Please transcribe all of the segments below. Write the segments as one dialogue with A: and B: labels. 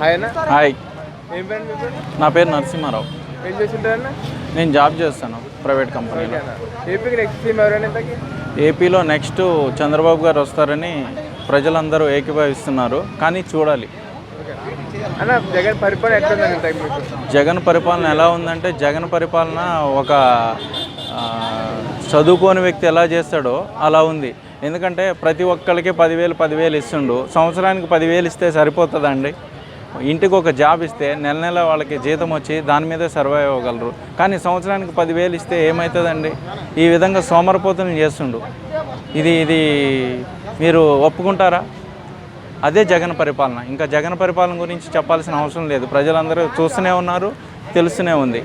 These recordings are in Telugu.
A: హాయ్ నా పేరు నరసింహారావు.
B: ఏం చేస్తుంటారన్న?
A: నేను జాబ్ చేస్తాను ప్రైవేట్ కంపెనీలో. ఏపీలో నెక్స్ట్ చంద్రబాబు గారు వస్తారని ప్రజలందరూ ఏకీభవిస్తున్నారు కానీ చూడాలి.
B: జగన్ పరిపాలన
A: ఎలా ఉందంటే జగన్ పరిపాలన ఒక చదువుకోని వ్యక్తి ఎలా చేస్తాడో అలా ఉంది. ఎందుకంటే ప్రతి ఒక్కరికి పదివేలు పదివేలు ఇస్తుండు. సంవత్సరానికి పదివేలు ఇస్తే సరిపోతుందండి ఇంటికి ఒక జాబ్ ఇస్తే నెల నెల వాళ్ళకి జీతం వచ్చి దాని మీదే సర్వైవ్ అవ్వగలరు. కానీ సంవత్సరానికి పదివేలు ఇస్తే ఏమవుతుందండి ఈ విధంగా సోమరపోతులు చేస్తుండు. ఇది ఇది మీరు ఒప్పుకుంటారా? అదే జగన్ పరిపాలన. ఇంకా జగన్ పరిపాలన గురించి చెప్పాల్సిన అవసరం లేదు. ప్రజలందరూ చూస్తూనే ఉన్నారు తెలుస్తూనే ఉంది.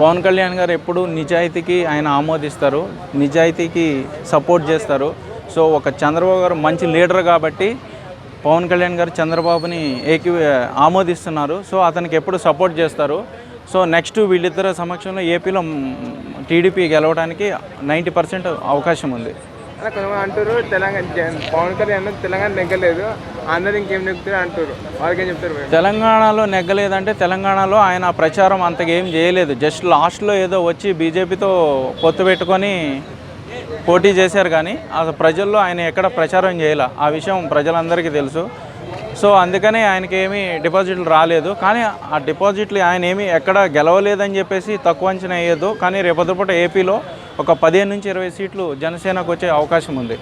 B: పవన్ కళ్యాణ్
A: గారు ఎప్పుడు నిజాయితీకి ఆయన ఆమోదిస్తారు నిజాయితీకి సపోర్ట్ చేస్తారు. సో ఒక చంద్రబాబు గారు మంచి లీడర్ కాబట్టి పవన్ కళ్యాణ్ గారు చంద్రబాబుని ఏకి ఆమోదిస్తున్నారు. సో అతనికి ఎప్పుడు సపోర్ట్ చేస్తారు. సో నెక్స్ట్ వీళ్ళిద్దరు సమక్షంలో ఏపీలో టీడీపీ గెలవడానికి నైంటీ పర్సెంట్ అవకాశం ఉంది.
B: అలా కొంతమంది అంటారు తెలంగాణ పవన్ కళ్యాణ్ తెలంగాణ నెగ్గలేదు. అందరు ఇంకేం నెగ్గుతారు అంటారు వాళ్ళకి ఏం చెప్తారు
A: తెలంగాణలో నెగ్గలేదంటే తెలంగాణలో ఆయన ప్రచారం అంతగా ఏం చేయలేదు. జస్ట్ లాస్ట్లో ఏదో వచ్చి బీజేపీతో పొత్తు పెట్టుకొని పోటీ చేశారు కానీ అసలు ప్రజల్లో ఆయన ఎక్కడ ప్రచారం చేయాల? ఆ విషయం ప్రజలందరికీ తెలుసు. సో అందుకనే ఆయనకి ఏమీ డిపాజిట్లు రాలేదు. కానీ ఆ డిపాజిట్లు ఆయన ఏమీ ఎక్కడ గెలవలేదని చెప్పేసి తక్కువ అంచనా వేయదు కానీ రేపటిపూట ఏపీలో ఒక పదిహేను నుంచి ఇరవై సీట్లు జనసేనకు వచ్చే అవకాశం ఉంది.